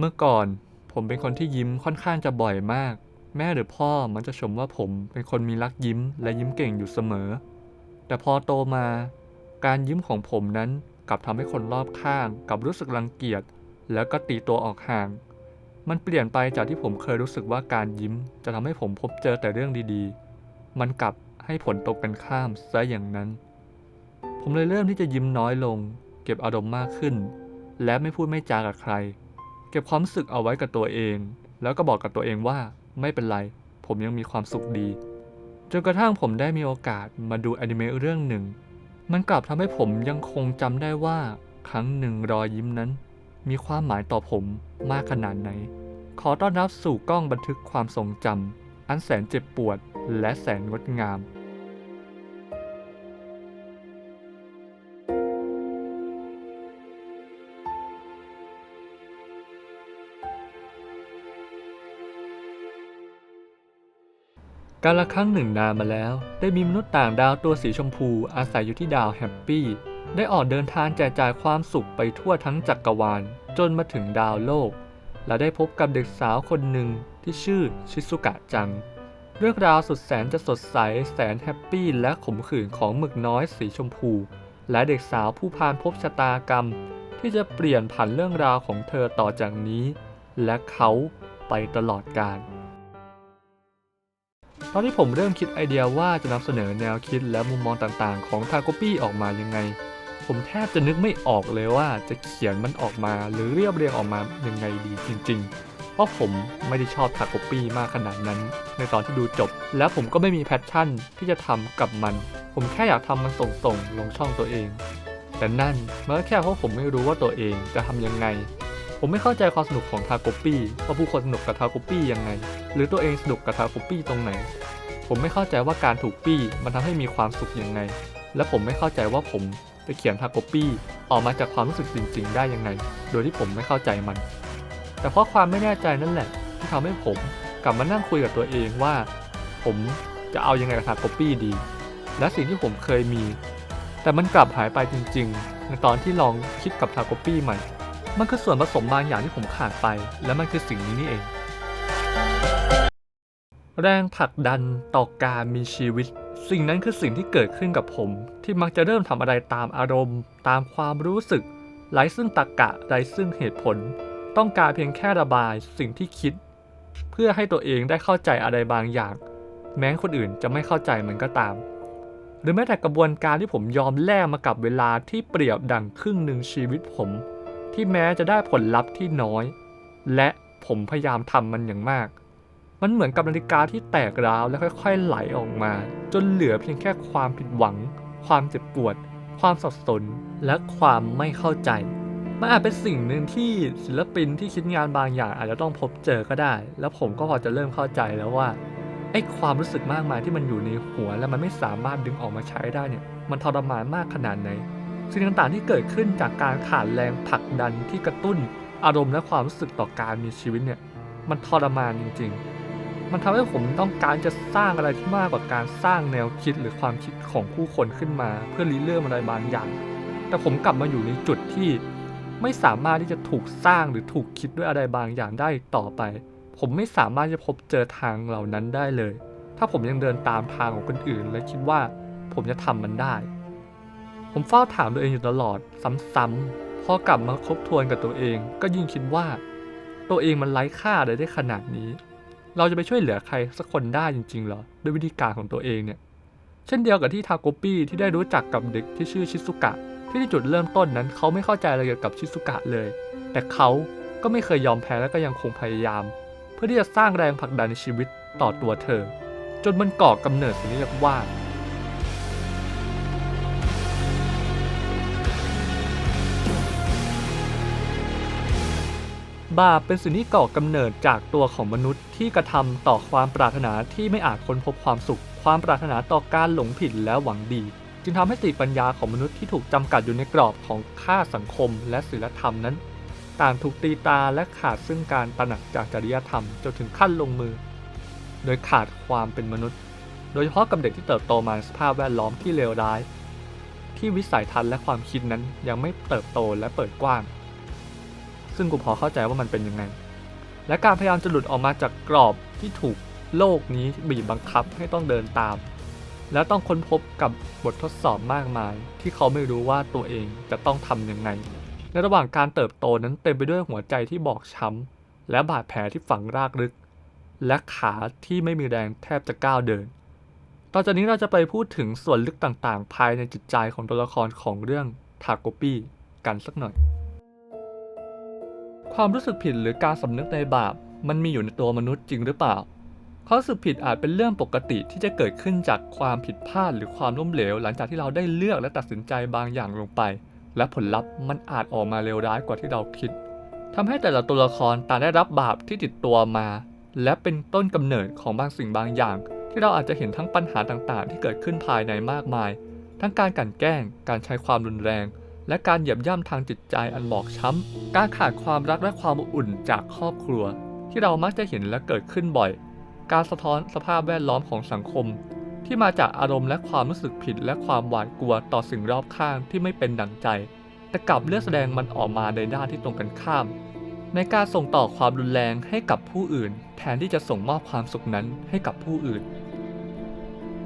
เมื่อก่อนผมเป็นคนที่ยิ้มค่อนข้างจะบ่อยมาก แม่หรือพ่อมันจะชมว่าผมเป็นคนมีรักยิ้มและยิ้มเก่งอยู่เสมอ แต่พอโตมา การยิ้มของผมนั้นกลับทำให้คนรอบข้างกลับรู้สึกรังเกียจแล้วก็ตีตัวออกห่าง มันเปลี่ยนไปจากที่ผมเคยรู้สึกว่าการยิ้ม จะทำให้ผมพบเจอแต่เรื่องดีๆ มันกลับให้ผลตกกันข้ามซะอย่างนั้น ผมเลยเริ่มที่จะยิ้มน้อยลง เก็บอารมณ์มากขึ้น และไม่พูดไม่จากับใคร เก็บความรู้สึกเอาไว้กับตัวเอง แล้วก็บอกกับตัวเองว่าไม่เป็นไร ผมยังมีความสุขดี จนกระทั่งผมได้มีโอกาสมาดูอนิเมะเรื่องหนึ่ง มันกลับทำให้ผมยังคงจำได้ว่า ครั้งหนึ่งรอยยิ้มนั้น มีความหมายต่อผมมากขนาดไหน ขอต้อนรับสู่กล้องบันทึกความทรงจำอันแสนเจ็บปวดและแสนงดงาม การละครั้งหนึ่งนานมาแล้ว ได้มีมนุษย์ต่างดาวตัวสีชมพูอาศัยอยู่ที่ดาวแฮปปี้ ได้ออกเดินทางแจกจ่ายความสุขไปทั่วทั้งจักรวาล จนมาถึงดาวโลก และได้พบกับเด็กสาวคนหนึ่งที่ชื่อชิซุกะจัง เรื่องราวสุดแสนจะสดใสแสนแฮปปี้และขมขื่นของหมึกน้อยสีชมพู และเด็กสาวผู้พานพบชะตากรรม ที่จะเปลี่ยนผันเรื่องราวของเธอต่อจากนี้ และเขาไปตลอดกาล ตอนที่ผมเริ่มคิดไอเดียว่าจะนำเสนอแนวคิดและมุมมองต่างๆ ของทาโกปี้ออกมายังไง ผมแทบจะนึกไม่ออกเลยว่าจะเขียนมันออกมาหรือเรียบเรียงออกมายังไงดีจริงๆเพราะผมไม่ได้ชอบทาโกปี้มากขนาดนั้น ในตอนที่ดูจบ และผมก็ไม่มีแพชชั่นที่จะทำกับมัน ผมแค่อยากทำมันส่งๆ ลงช่องตัวเอง แต่นั่นมันก็แค่เพราะผมไม่รู้ว่าตัวเองจะทำยังไง ผมไม่เข้าใจความสนุกของทาโกปี้ว่าผู้คนสนุกกับทาโกปี้ยังไง หรือตัวเองสนุกกับทาโกปี้ตรงไหน ผมไม่เข้าใจว่าการถูกปี้มันทำให้มีความสุขยังไง และผมไม่เข้าใจว่าผมจะเขียนทาโกปี้ออกมาจากความรู้สึกจริง ๆ ได้ยังไง โดยที่ผมไม่เข้าใจมัน แต่เพราะความไม่แน่ใจนั่นแหละ ที่ทำให้ผมกลับมานั่งคุยกับตัวเองว่า ผมจะเอายังไงกับทาโกปี้ดี และสิ่งที่ผมเคยมี แต่มันกลับหายไปจริง ๆ ในตอนที่ลองคิดกับทาโกปี้ใหม่ มันคือส่วนผสมบางอย่างที่ผมขาดไป และมันคือสิ่งนี้นี่เอง แรงผลักดันต่อการมีชีวิต สิ่งนั้นคือสิ่งที่เกิดขึ้นกับผม ที่มักจะเริ่มทำอะไรตามอารมณ์ ตามความรู้สึกไร้ซึ่งตรรกะไร้ซึ่งเหตุผล ต้องการเพียงแค่ระบายสิ่งที่คิด เพื่อให้ตัวเองได้เข้าใจอะไรบางอย่าง แม้คนอื่นจะไม่เข้าใจมันก็ตาม หรือแม้แต่กระบวนการที่ผมยอมแลกมากับเวลาที่เปรียบดังครึ่งหนึ่งชีวิตผม ที่แม้จะได้ผลลัพธ์ที่น้อย และผมพยายามทำมันอย่างมาก มันเหมือนกับนาฬิกาที่แตกร้าวและค่อย ๆ ไหลออกมา จนเหลือเพียงแค่ความผิดหวัง ความเจ็บปวด ความสับสน และความไม่เข้าใจ มันอาจเป็นสิ่งหนึ่งที่ศิลปินที่คิดงานบางอย่างอาจจะต้องพบเจอก็ได้ แล้วผมก็พอจะเริ่มเข้าใจแล้วว่าไอ้ความรู้สึกมากมายที่มันอยู่ในหัว และมันไม่สามารถดึงออกมาใช้ได้เนี่ย มันทรมานมากขนาดไหน สิ่งต่างๆที่เกิดขึ้นจากการขาดแรงผลักดันที่กระตุ้นอารมณ์และความรู้สึกต่อการมีชีวิตเนี่ย มันทรมานจริง ๆ มันทำให้ผมต้องการจะสร้างอะไรที่มากกว่าการสร้างแนวคิดหรือความคิดของผู้คนขึ้นมา เพื่อริเริ่มอะไรบางอย่าง แต่ผมกลับมาอยู่ในจุดที่ไม่สามารถที่จะถูกสร้างหรือถูกคิดด้วยอะไรบางอย่างได้อีกต่อไป ผมไม่สามารถจะพบเจอทางเหล่านั้นได้เลย ถ้าผมยังเดินตามทางของคนอื่น และคิดว่าผมจะทำมันได้ ผมเฝ้าถามตัวเองอยู่ตลอด ซ้ำๆพอกลับมาคบทวนกับตัวเอง ก็ยิ่งคิดว่า ตัวเองมันไร้ค่าอะไรได้ขนาดนี้ เราจะไปช่วยเหลือใครสักคนได้จริงๆเหรอด้วยวิธีการของตัวเองเนี่ยเช่นเดียวกับที่ทาโกปี้ที่ได้รู้จักกับเด็กที่ชื่อชิซุกะ ที่ในจุดเริ่มต้นนั้นเขาไม่เข้าใจอะไรเกี่ยวกับชิซุกะเลย แต่เขาก็ไม่เคยยอมแพ้และก็ยังคงพยายาม เพื่อที่จะสร้างแรงผลักดันในชีวิตต่อตัวเธอ จนมันก่อกำเนิดสิ่งที่เรียกว่า บาปเป็นสิ่งที่ก่อกำเนิดจากตัวของมนุษย์ที่กระทำต่อความปรารถนาที่ไม่อาจค้นพบความสุข ความปรารถนาต่อการหลงผิดและหวังดี จึงทำให้สติปัญญาของมนุษย์ที่ถูกจำกัดอยู่ในกรอบของค่าสังคมและศีลธรรมนั้น ต่างถูกตีตาและขาดซึ่งการตระหนักจากจริยธรรมจนถึงขั้นลงมือ โดยขาดความเป็นมนุษย์ โดยเฉพาะกับเด็กที่เติบโตมาในสภาพแวดล้อมที่เลวร้าย ที่วิสัยทัศน์และความคิดนั้นยังไม่เติบโตและเปิดกว้าง ซึ่งกูพอเข้าใจว่ามันเป็นยังไง และการพยายามจะหลุดออกมาจากกรอบที่ถูกโลกนี้บีบบังคับให้ต้องเดินตาม แล้วต้องค้นพบกับบททดสอบมากมาย ที่เขาไม่รู้ว่าตัวเองจะต้องทำยังไง ในระหว่างการเติบโตนั้นเต็มไปด้วยหัวใจที่บอบช้ำและบาดแผลที่ฝังรากลึก และขาที่ไม่มีแรงแทบจะก้าวเดิน ต่อจากนี้เราจะไปพูดถึงส่วนลึกต่างๆ ภายในจิตใจของตัวละครของเรื่องทาโกปี้กันสักหน่อย ความรู้สึกผิดหรือการสำนึกในบาป มันมีอยู่ในตัวมนุษย์จริงหรือเปล่า ความรู้สึกผิดอาจเป็นเรื่องปกติที่จะเกิดขึ้นจากความผิดพลาดหรือความล้มเหลว หลังจากที่เราได้เลือกและตัดสินใจบางอย่างลงไป และผลลัพธ์มันอาจออกมาเลวร้ายกว่าที่เราคิดทำให้แต่ละตัวละครต่างได้รับบาปที่ติดตัวมา และเป็นต้นกำเนิดของบางสิ่งบางอย่าง ที่เราอาจจะเห็นทั้งปัญหาต่างๆ ที่เกิดขึ้นภายในมากมาย ทั้งการกลั่นแกล้ง การใช้ความรุนแรง และการเหยียบย่ำทางจิตใจอันบอบช้ำ การขาดความรักและความอบอุ่นจากครอบครัว ที่เรามักจะเห็นและเกิดขึ้นบ่อย การสะท้อนสภาพแวดล้อมของสังคม ที่มาจากอารมณ์และความรู้สึกผิดและความหวาดกลัวต่อสิ่งรอบข้างที่ไม่เป็นดังใจ แต่กลับเลือกแสดงมันออกมาในด้านที่ตรงกันข้าม ในการส่งต่อความรุนแรงให้กับผู้อื่น แทนที่จะส่งมอบความสุขนั้นให้กับผู้อื่น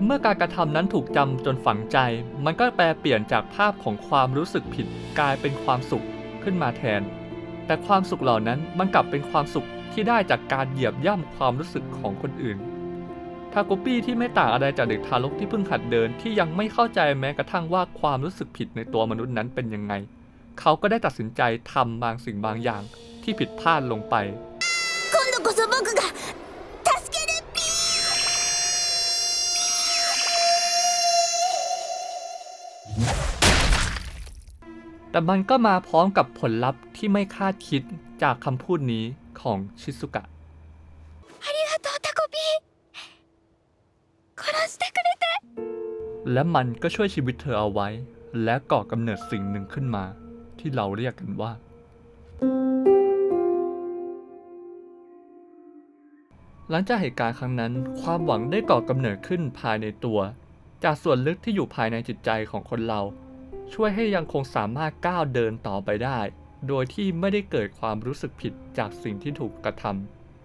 เมื่อการกระทำนั้นถูกจำจนฝังใจ มันก็แปลเปลี่ยนจากภาพของความรู้สึกผิดกลายเป็นความสุขขึ้นมาแทน แต่ความสุขเหล่านั้นมันกลับเป็นความสุขที่ได้จากการเหยียบย่ำความรู้สึกของคนอื่น ทาโกปี้ที่ไม่ต่างอะไรจากเด็กทารกที่เพิ่งหัดเดินที่ยังไม่เข้าใจแม้กระทั่งว่าความรู้สึกผิดในตัวมนุษย์นั้นเป็นยังไง เขาก็ได้ตัดสินใจทำบางสิ่งบางอย่างที่ผิดพลาดลงไป 今度こそ僕が แต่มันก็มาพร้อมกับผลลัพธ์ที่ไม่คาดคิดจากคำพูดนี้ของชิซุกะและมันก็ช่วยชีวิตเธอเอาไว้ และก่อกำเนิดสิ่งหนึ่งขึ้นมา ที่เราเรียกกันว่า หลังจากเหตุการณ์ครั้งนั้น ความหวังได้ก่อกำเนิดขึ้นภายในตัว จากส่วนลึกที่อยู่ภายในจิตใจของคนเรา ช่วยให้ยังคงสามารถก้าวเดินต่อไปได้ โดยที่ไม่ได้เกิดความรู้สึกผิดจากสิ่งที่ถูกกระท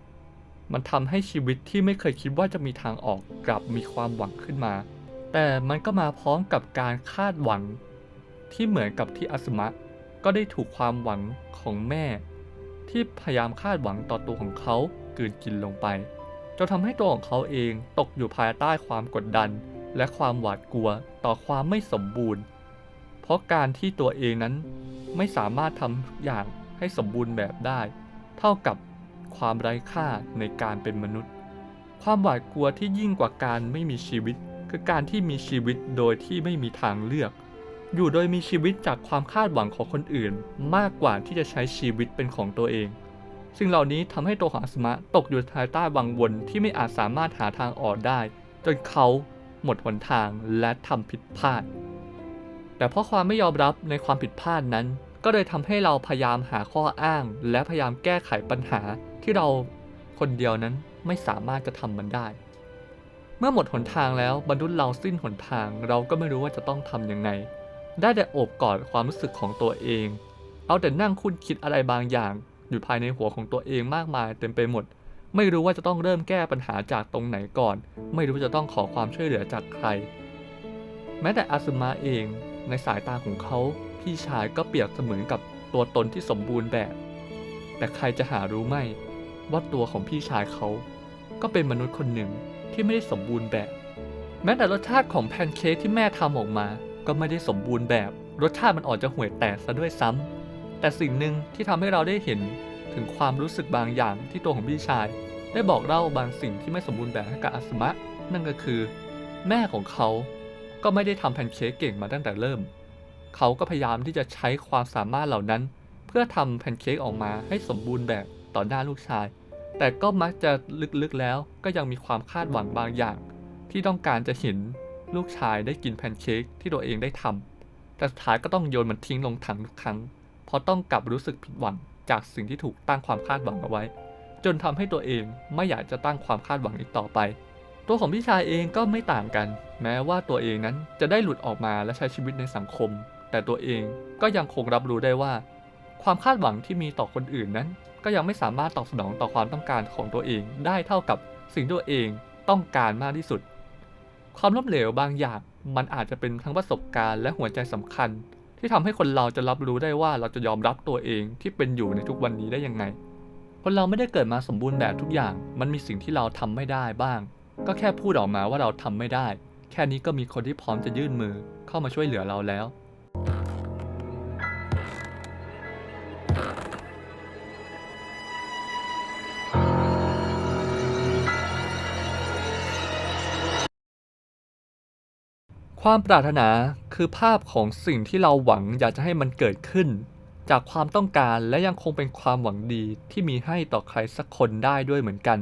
ำมันทำให้ชีวิตที่ไม่เคยคิดว่าจะมีทางออกกลับมีความหวังขึ้นมา แต่มันก็มาพร้อมกับการคาดหวัง ที่เหมือนกับที่อาสมะก็ได้ถูกความหวังของแม่ ที่พยายามคาดหวังต่อตัวของเขากืนกินลงไปจนทำให้ตัวของเขาเองตกอยู่ภายใต้ความกดดัน และความหวาดกลัวต่อความไม่สมบูรณ์ เพราะการที่ตัวเองนั้นไม่สามารถทำทุกอย่างให้สมบูรณ์แบบได้ เท่ากับความไร้ค่าในการเป็นมนุษย์ ความหวาดกลัวที่ยิ่งกว่าการไม่มีชีวิต คือการที่มีชีวิตโดยที่ไม่มีทางเลือก อยู่โดยมีชีวิตจากความคาดหวังของคนอื่น มากกว่าที่จะใช้ชีวิตเป็นของตัวเองสิ่งเหล่านี้ทำให้ตัวของอาสมะตกอยู่ภายใต้วังวนที่ไม่อาจสามารถหาทางออกได้ จนเขา หมดหนทางและทำผิดพลาด แต่เพราะความไม่ยอมรับในความผิดพลาดนั้น ก็เลยทำให้เราพยายามหาข้ออ้าง และพยายามแก้ไขปัญหาที่เราคนเดียวนั้นไม่สามารถจะทำมันได้ เมื่อหมดหนทางแล้วบรรลุเราสิ้นหนทาง เราก็ไม่รู้ว่าจะต้องทำยังไง ได้แต่โอบกอดความรู้สึกของตัวเอง เอาแต่นั่งคุ้นคิดอะไรบางอย่าง อยู่ภายในหัวของตัวเองมากมายเต็มไปหมด ไม่รู้ว่าจะต้องเริ่มแก้ปัญหาจากตรงไหนก่อน ไม่รู้จะต้องขอความช่วยเหลือจากใคร แม้แต่อาซึมะเอง ในสายตาของเขาพี่ชายก็เปรียบเสมือนกับตัวตนที่สมบูรณ์แบบ แต่ใครจะหารู้ไหมว่าตัวของพี่ชายเขา ก็เป็นมนุษย์คนหนึ่งที่ไม่ได้สมบูรณ์แบบ แม้แต่รสชาติของแพนเค้กที่แม่ทำออกมา ก็ไม่ได้สมบูรณ์แบบ รสชาติมันออกจะห่วยแตกซะด้วยซ้ำแต่สิ่งหนึ่งที่ทำให้เราได้เห็น ถึงความรู้สึกบางอย่างที่ตัวของพี่ชาย ได้บอกเล่าบางสิ่งที่ไม่สมบูรณ์แบบให้กับอาสมะ นั่นก็คือ แม่ของเขาก็ไม่ได้ทำแพนเค้กเก่งมาตั้งแต่เริ่ม เขาก็พยายามที่จะใช้ความสามารถเหล่านั้น เพื่อทำแพนเค้กออกมาให้สมบูรณ์แบบต่อหน้าลูกชาย แต่ก็มักจะลึกๆแล้วก็ยังมีความคาดหวังบางอย่าง ที่ต้องการจะเห็นลูกชายได้กินแพนเค้กที่ตัวเองได้ทำแต่สุดท้ายก็ต้องโยนมันทิ้งลงถังทุกครั้ง เพราะต้องกลับรู้สึกผิดหวัง จากสิ่งที่ถูกตั้งความคาดหวังเอาไว้ จนทำให้ตัวเองไม่อยากจะตั้งความคาดหวังอีกต่อไป ตัวของพี่ชายเองก็ไม่ต่างกัน แม้ว่าตัวเองนั้นจะได้หลุดออกมาและใช้ชีวิตในสังคม แต่ตัวเองก็ยังคงรับรู้ได้ว่า ความคาดหวังที่มีต่อคนอื่นนั้น ก็ยังไม่สามารถตอบสนองต่อความต้องการของตัวเองได้เท่ากับสิ่งตัวเองต้องการมากที่สุด ความล้มเหลวบางอย่างมันอาจจะเป็นทั้งประสบการณ์และหัวใจสำคัญ ที่ทำให้คนเราจะรับรู้ได้ว่าเราจะยอมรับตัวเองที่เป็นอยู่ในทุกวันนี้ได้ยังไง คนเราไม่ได้เกิดมาสมบูรณ์แบบทุกอย่าง มันมีสิ่งที่เราทำไม่ได้บ้าง ก็แค่พูดออกมาว่าเราทำไม่ได้ แค่นี้ก็มีคนที่พร้อมจะยื่นมือเข้ามาช่วยเหลือเราแล้ว ความปรารถนาคือภาพของสิ่งที่เราหวังอยากจะให้มันเกิดขึ้น จากความต้องการและยังคงเป็นความหวังดีที่มีให้ต่อใครสักคนได้ด้วยเหมือนกัน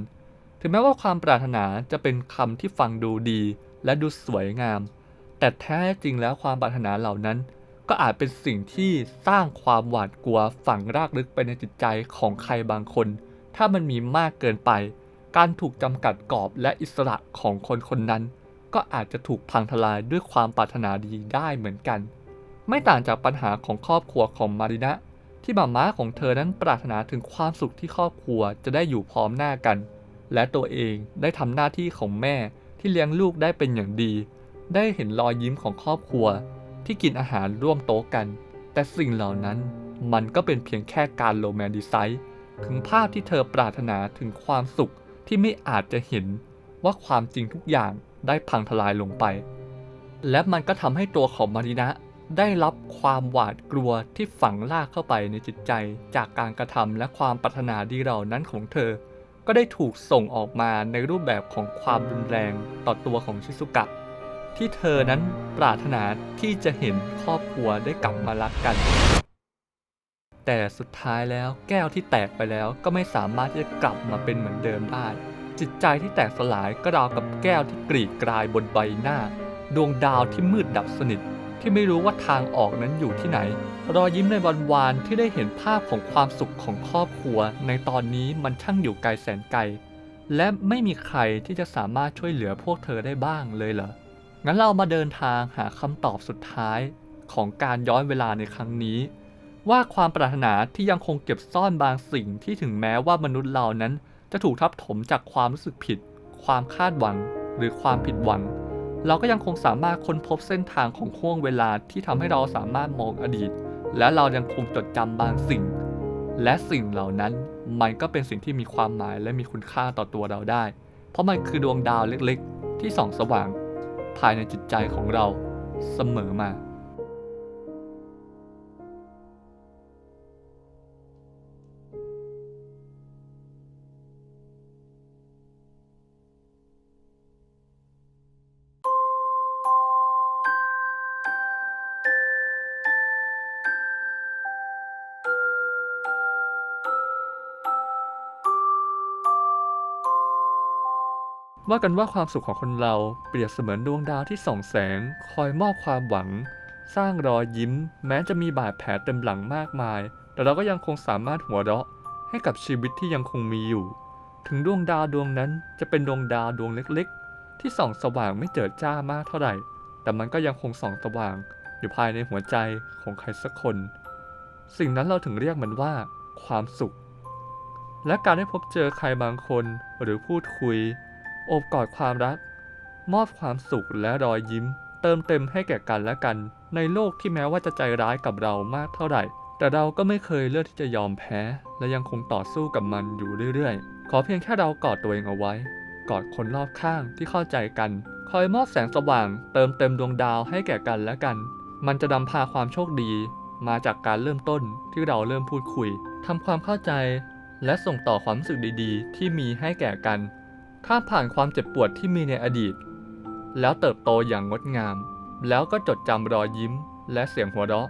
ถึงแม้ว่าความปรารถนาจะเป็นคำที่ฟังดูดี และดูสวยงาม แต่แท้จริงแล้วความปรารถนาเหล่านั้น ก็อาจเป็นสิ่งที่สร้างความหวาดกลัวฝังรากลึกไปในจิตใจของใครบางคน ถ้ามันมีมากเกินไป การถูกจำกัดกรอบและอิสระของคนคนนั้น ก็อาจจะถูกพังทลายด้วยความปรารถนาดีได้เหมือนกัน ไม่ต่างจากปัญหาของครอบครัวของมารินะ ที่บ่าม้าของเธอนั้นปรารถนาถึงความสุขที่ครอบครัวจะได้อยู่พร้อมหน้ากัน และตัวเองได้ทำหน้าที่ของแม่ที่เลี้ยงลูกได้เป็นอย่างดี ได้เห็นรอยยิ้มของครอบครัว ที่กินอาหารร่วมโต๊ะกัน แต่สิ่งเหล่านั้นมันก็เป็นเพียงแค่การโรแมนติไซส์ถึงภาพที่เธอปรารถนาถึงความสุขที่ไม่อาจจะเห็นว่าความจริงทุกอย่าง ได้พังทลายลงไป และมันก็ทำให้ตัวของมารินะได้รับความหวาดกลัวที่ฝังลากเข้าไปในจิตใจจากการกระทำและความปรารถนาดีเหล่านั้นของเธอ ก็ได้ถูกส่งออกมาในรูปแบบของความรุนแรงต่อตัวของชิซุกะ ที่เธอนั้นปรารถนาที่จะเห็นครอบครัวได้กลับมารักกัน แต่สุดท้ายแล้วแก้วที่แตกไปแล้วก็ไม่สามารถที่จะกลับมาเป็นเหมือนเดิมได้ จิตใจที่แตกสลายก็ราวกับแก้วที่กรีดกรายบนใบหน้า ดวงดาวที่มืดดับสนิท ที่ไม่รู้ว่าทางออกนั้นอยู่ที่ไหน รอยยิ้มในวันวานที่ได้เห็นภาพของความสุขของครอบครัว ในตอนนี้มันช่างอยู่ไกลแสนไกล และไม่มีใครที่จะสามารถช่วยเหลือพวกเธอได้บ้างเลยเหรอ งั้นเรามาเดินทางหาคำตอบสุดท้ายของการย้อนเวลาในครั้งนี้ ว่าความปรารถนาที่ยังคงเก็บซ่อนบางสิ่งที่ถึงแม้ว่ามนุษย์เรานั้น จะถูกทับถมจากความรู้สึกผิด ความคาดหวัง หรือความผิดหวัง เราก็ยังคงสามารถค้นพบเส้นทางของห่วงเวลาที่ทำให้เราสามารถมองอดีต และเรายังคงจดจำบางสิ่ง และสิ่งเหล่านั้นมันก็เป็นสิ่งที่มีความหมายและมีคุณค่าต่อตัวเราได้ เพราะมันคือดวงดาวเล็กๆ ที่ส่องสว่าง ภายในจิตใจของเราเสมอมา ว่ากันว่าความสุขของคนเราเปรียบเสมือนดวงดาวที่ส่องแสง คอยมอบความหวัง สร้างรอยยิ้ม แม้จะมีบาดแผลเต็มหลังมากมาย แต่เราก็ยังคงสามารถหัวเราะ ให้กับชีวิตที่ยังคงมีอยู่ ถึงดวงดาวดวงนั้นจะเป็นดวงดาวดวงเล็กๆ ที่ส่องสว่างไม่เจิดจ้ามากเท่าไหร่ แต่มันก็ยังคงส่องสว่าง อยู่ภายในหัวใจของใครสักคน สิ่งนั้นเราถึงเรียกมันว่า ความสุข และการได้พบเจอใครบางคนหรือพูดคุย อบกอดความรัก มอบความสุขและรอยยิ้ม เติมเต็มให้แก่กันและกัน ในโลกที่แม้ว่าจะใจร้ายกับเรามากเท่าไหร่ แต่เราก็ไม่เคยเลือกที่จะยอมแพ้ และยังคงต่อสู้กับมันอยู่เรื่อยๆ ขอเพียงแค่เรากอดตัวเองเอาไว้ กอดคนรอบข้างที่เข้าใจกัน คอยมอบแสงสว่าง เติมเต็มดวงดาวให้แก่กันและกัน มันจะนำพาความโชคดี มาจากการเริ่มต้นที่เราเริ่มพูดคุยทำความเข้าใจ และส่งต่อความรู้สึกดีๆ ที่มีให้แก่กัน ข้ามผ่านความเจ็บปวดที่มีในอดีต แล้วเติบโตอย่างงดงาม แล้วก็จดจำรอยยิ้ม และเสียงหัวเราะ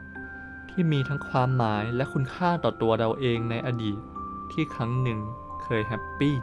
ที่มีทั้งความหมายและคุณค่าต่อตัวเราเองในอดีต ที่ครั้งหนึ่งเคยแฮปปี้